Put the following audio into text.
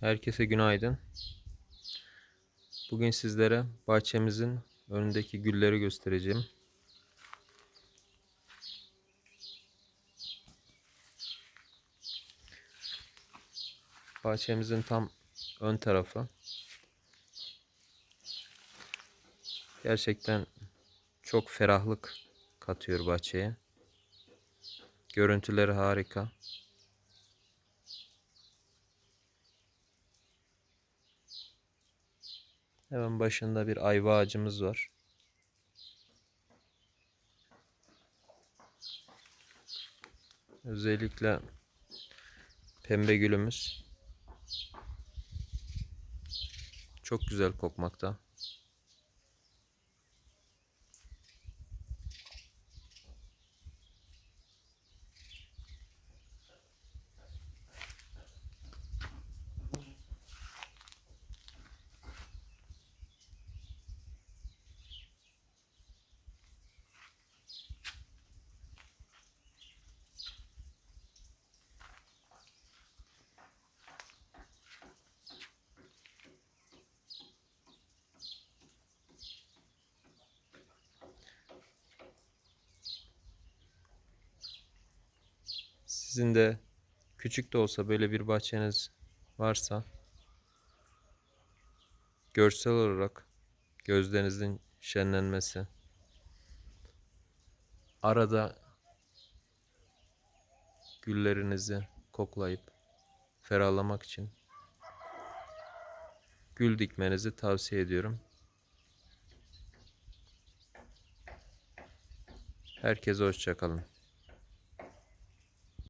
Herkese günaydın. Bugün sizlere bahçemizin önündeki gülleri göstereceğim. Bahçemizin tam ön tarafı. Gerçekten çok ferahlık katıyor bahçeye. Görüntüleri harika. Hemen başında bir ayva ağacımız var. Özellikle pembe gülümüz çok güzel kokmakta. Sizin de küçük de olsa böyle bir bahçeniz varsa görsel olarak gözlerinizin şenlenmesi arada güllerinizi koklayıp ferahlamak için gül dikmenizi tavsiye ediyorum. Herkese hoşçakalın.